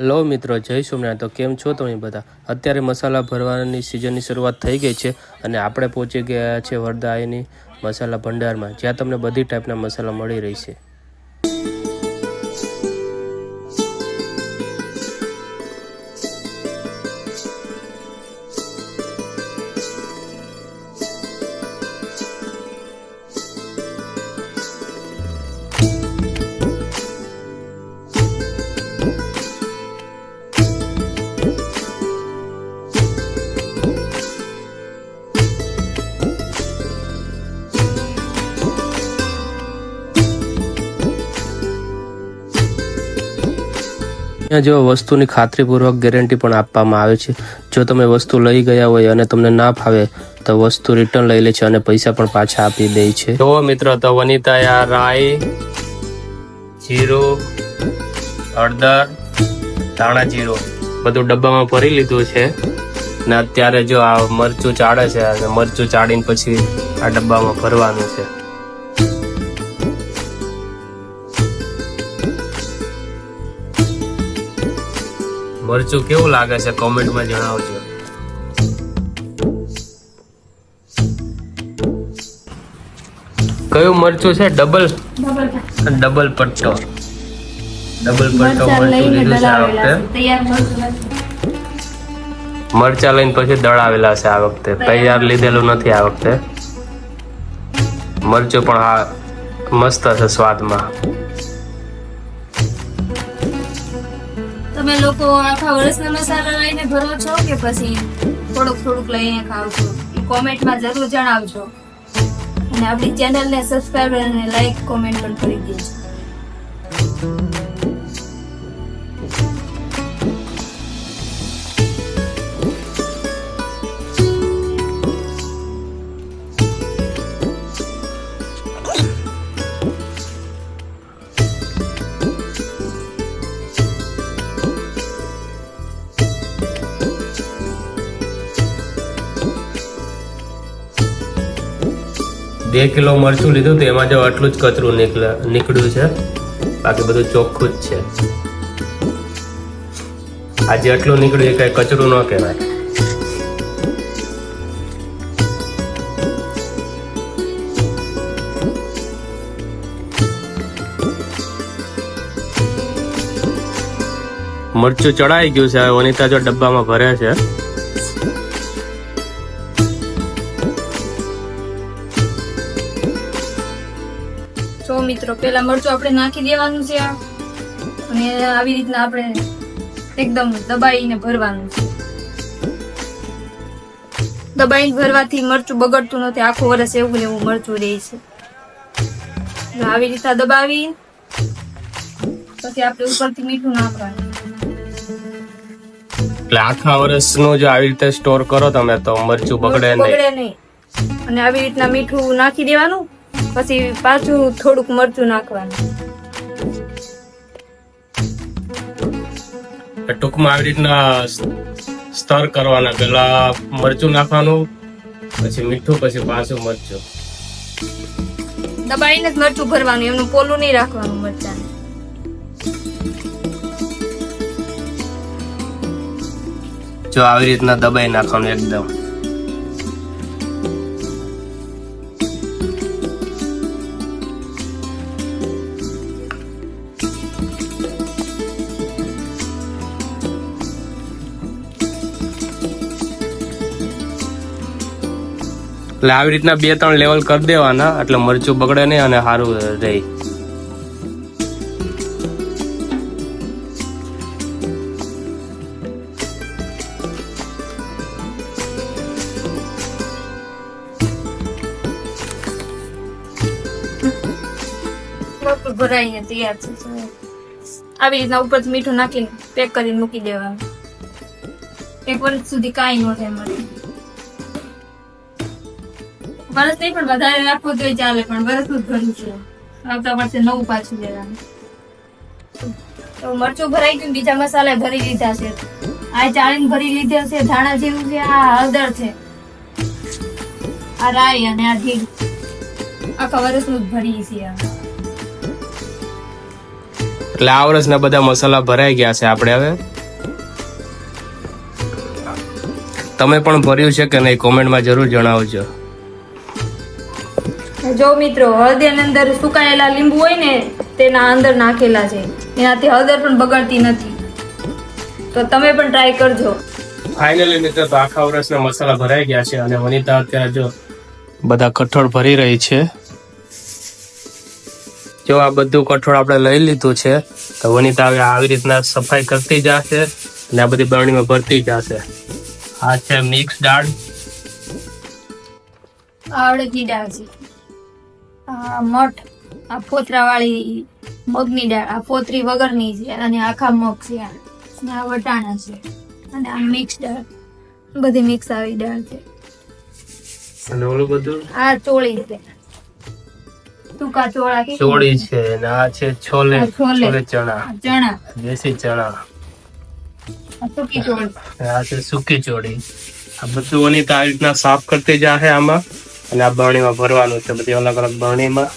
Hello મિત્રો, જય સોમનાથ તો કેમ છો તમે બધા? અત્યારે મસાલા ભરવાની સિઝનની શરૂઆત થઈ ગઈ છે અને આપણે પહોંચી ગયા છે વરદાયની મસાલા ભંડારમાં, જ્યાં તમને બધી ટાઈપના મસાલા મળી રહેશે. અહીંયા જો વસ્તુની ખાતરીપૂર્વક ગેરંટી પણ આપવામાં આવે છે. જો તમે વસ્તુ લઈ ગયા હોય અને તમને ના ફાવે, તો વસ્તુ રિટર્ન લઈ લે છે અને પૈસા પણ પાછા આપી દે છે. તો મિત્રો, તો વનિતા યા રાઈ જીરું, હળદર, ધાણા જીરું, બધું ડબ્બામાં ભરી લીધું છે. ને અત્યારે જો આ મરચું ચાળે છે અને મરચું ચાળીને પછી આ ડબ્બામાં ભરવાનું છે. મરચું કેવું લાગે છે? કોમેન્ટમાં જણાવજો. કયું મરચું છે? ડબલ? ડબલ પટ્ટો. ડબલ પટ્ટો મરચાં લીધું છે આ વખતે. મરચાં મરચા લઈને પછી દળાવેલા છે આ વખતે. તૈયાર લીધેલું નથી આ વખતે. મરચું પણ હા મસ્ત છે સ્વાદમાં. તમે લોકો આખા વર્ષના મસાલા લઈને ભરો છો કે પછી થોડુંક થોડુંક લઈને ખાવ છો? કોમેન્ટમાં જરૂર જણાવજો. અને આપણી ચેનલને સબસ્ક્રાઈબ અને લાઈક કોમેન્ટ પણ કરી દેજો. બે કિલો મરચું લીધું તો એમાં જો આટલું જ કચરું નીકળે- નીકળ્યું છે. બાકી બધું ચોખ્ખું જ છે. આજે આટલું નીકળ્યું એ કઈ કચરું ન કહેવાય. મરચું ચડાઈ ગયું છે, હવે વનિતા જો ડબ્બામાં ભરે છે. મિત્રો પેલા મરચું આપણે નાખી દેવાનું છે અને આવી રીતના આપણે એકદમ દબાઈને ભરવાનું છે. દબાઈને ભરવાથી મરચું બગડતું નથી આખું વર્ષ એવું ને એવું મરચું રહે છે. આવી રીતના દબાવી પછી આપણે ઉપરથી મીઠું નાખવાનું. એટલે આખા વર્ષનું જો આવી રીતે સ્ટોર કરો તમે તો મરચું બગડે નહીં. બગડે નહીં. અને આવી રીતના મીઠું નાખી દેવાનું. પછી પાછું થોડુંક મરચું નાખવાનું. ટૂંકમાં આવી રીતના સ્તર કરવાના પેલા મરચું નાખવાનું પછી મીઠું પછી પાછું મરચું. દબાઈને જ મરચું ભરવાનું એમનું પોલું નહીં રાખવાનું મરચાં જો આવી રીતના દબાઈ નાખવાનું એકદમ. એટલે આવી રીતના બે, ત્રણ લેવલ કરી દેવાના, એટલે મરચું બગડે નહીં અને સારું રહે. ભરાઈને તૈયાર છે આવી રીતના ઉપરથી મીઠું નાખીને પેક કરીને મૂકી દેવાનું. એક વર્ષ સુધી કાંઈ ન થાય મરચું વરસ નહીં, પણ વધારે રાખવો તો ચાલે, પણ વરસનું જ ભરવું છે. આવતા વર્ષે નવું પાછું લેવાનું. તો મરચું ભરાઈ ગયું બીજા મસાલા ભરી લીધા છે. આ ચાળીને ભરી લીધા છે, ધાણા જેવું છે, આ હળદર છે. આ રાઈ અને આ જીરું આખા વરસનું જ ભરી છે એટલે આ વર્ષના બધા મસાલા ભરાઈ ગયા છે આપણે હવે? તમે પણ ભર્યું છે કે નહીં? કોમેન્ટમાં જરૂર જણાવજો. જો મિત્રો હળદરની અંદર સુકાયેલા લીંબુ હોય ને તેના અંદર નાખેલા છે. એનાથી હળદર પણ બગડતી નથી. તો તમે પણ ટ્રાય કરજો. ફાઇનલી મિત્રો તો આખા વર્ષના મસાલા ભરાઈ ગયા છે અને વનિતા અત્યારે જો બધા કઠોળ ભરી રહી છે. જો આ બધું કઠોળ આપણે લઈ લીધું છે તો વનિતા હવે આવી રીતના સફાઈ કરતી જશે અને આ બધી બરણીમાં ભરતી જશે. આ છે મિક્સ દાળ. આવડતી દાળ છે. મઠ આ ફોતરા વાળી મગની દાળ આ ફોતરી વગરની છે અને આખા મગ છે આ. અને આ વટાણા છે અને આ મિક્સ દાળ. બધી મિક્સ આવી દાળ છે. અને ઓલું બધું? આ ચોળી છે. ટૂંકા ચોળા ચોળી છે અને આ છે છોલે છોલે. ચણા. ચણા. દેશી ચણા. સુકી ચોળી. આ છે સુકી ચોળી. આ બધું વનિતા આવી રીતના સાફ કરતી જાહે આમાં? અને આ બરણીમાં ભરવાનું છે. બધી અલગ અલગ બરણીમાં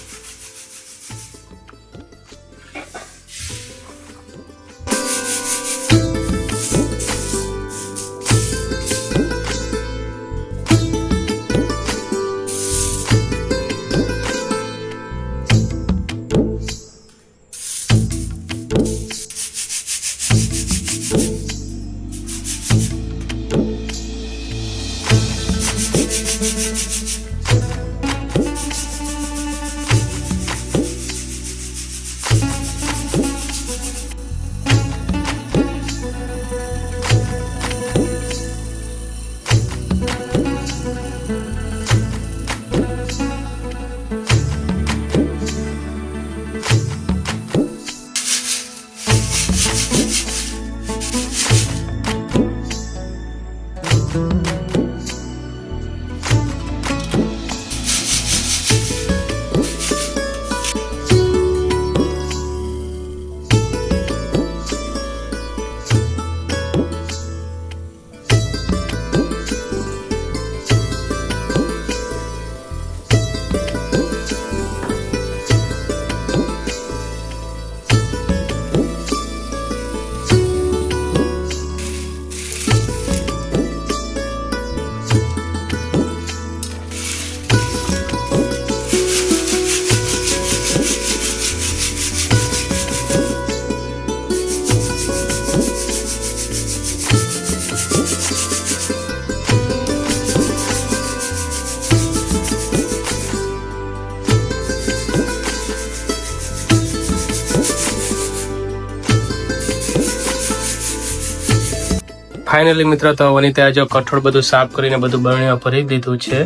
ફાઇનલી મિત્રો, તો વનિતા જો કઠોળ બધું સાફ કરીને બધું બરણીમાં ભરી દીધું છે.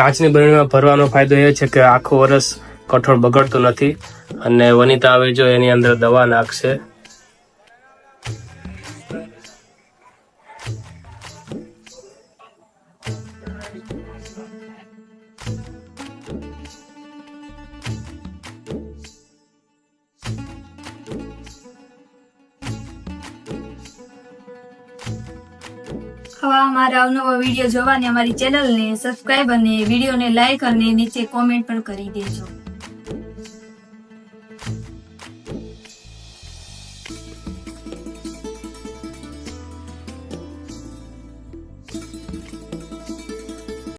કાચની બરણીમાં ભરવાનો ફાયદો એ છે કે આખું વર્ષ કઠોળ બગડતું નથી અને વનિતા હવે જો એની અંદર દવા નાખશે. આવા અમારા અવનવો વીડિયો જોવાની અમારી ચેનલને સબસ્ક્રાઇબ અને વિડીયોને લાઈક અને નીચે કોમેન્ટ પણ કરી દેજો.